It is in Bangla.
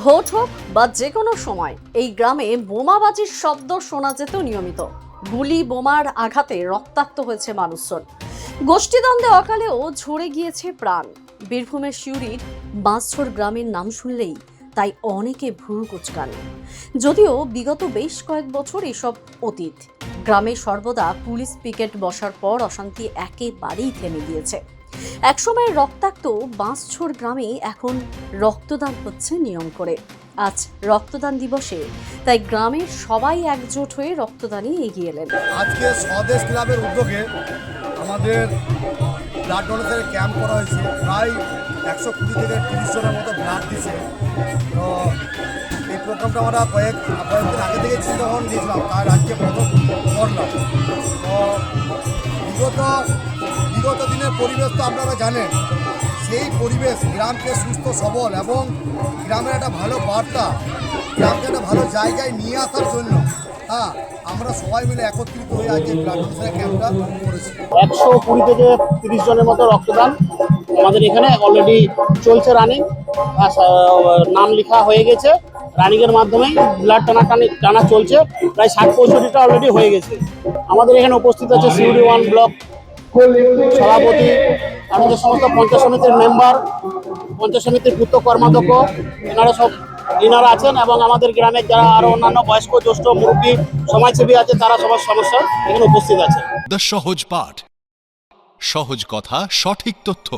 ভোট হোক বা যে কোনো সময়, এই গ্রামে বোমাবাজির শব্দ শোনা যেত নিয়মিত। গুলি, বোমার আঘাতে রক্তাক্ত হয়েছে মানুষজন। গোষ্ঠীদ্বন্দ্বে অকালেও ঝরে গিয়েছে প্রাণ। বীরভূমের শিউরির বাঁশঝোর গ্রামের নাম শুনলেই তাই অনেকে ভুরু কুচকান। যদিও বিগত বেশ কয়েক বছর এসব অতীত। গ্রামে সর্বদা পুলিশ পিকেট বসার পর অশান্তি একেবারেই থেমে গিয়েছে। একসময়ের রক্তাক্ত বাঁশঝোর গ্রামে এখন রক্তদান হচ্ছে নিয়ম করে। আজ রক্তদান দিবসে, তাই গ্রামের সবাই একজোট হয়ে রক্তদানে এগিয়ে এলেন। আজকে স্বদেশ ক্লাবের উদ্যোগে আমাদের ব্লাড ডোনেশনের ক্যাম্প করা হয়েছে। প্রায় একশো কুড়ি থেকে তিরিশ জনের মতো ব্লাড দিছে। তো এই প্রোগ্রামটা আমরা কয়েক, কয়েকদিন আগে থেকে চিন্তা ভাবনা দিয়েছিলাম তার আজকে প্রথম করলাম তো বিগত পরিবেশ তো আপনারা জানেন। সেই পরিবেশ গ্রামকে সুস্থ, সবল এবং গ্রামের একটা ভালো বার্তা, গ্রামকে একটা ভালো জায়গায় নিয়ে আসার জন্য। হ্যাঁ আমরা সবাই মিলে একত্রিত হয়ে আজকে ব্লাড ক্যাম্পটা করেছি। একশো কুড়ি থেকে তিরিশ জনের মতো রক্তদান আমাদের এখানে অলরেডি চলছে রানিং নাম লেখা হয়ে গেছে। রানিংয়ের মাধ্যমেই ব্লাড টানা টানি, টানা চলছে। প্রায় ষাট পঁয়ষট্টিটা অলরেডি হয়ে গেছে। আমাদের এখানে উপস্থিত আছে সিউডি ওয়ান ব্লক সভাপতি, আমাদের সমস্ত পঞ্চায়েত সমিতির মেম্বার, পঞ্চায়েত সমিতির পূর্ত কর্মাধ্যক্ষ, এনারা সব, এনারা আছেন এবং আমাদের গ্রামের যারা আরও অন্যান্য বয়স্ক, জ্যেষ্ঠ মুরব্বী, সমাজসেবী আছে, তারা সবার সমস্যা এখানে উপস্থিত আছে। দ্য সহজ পাঠ, সহজ কথা, সঠিক তথ্য।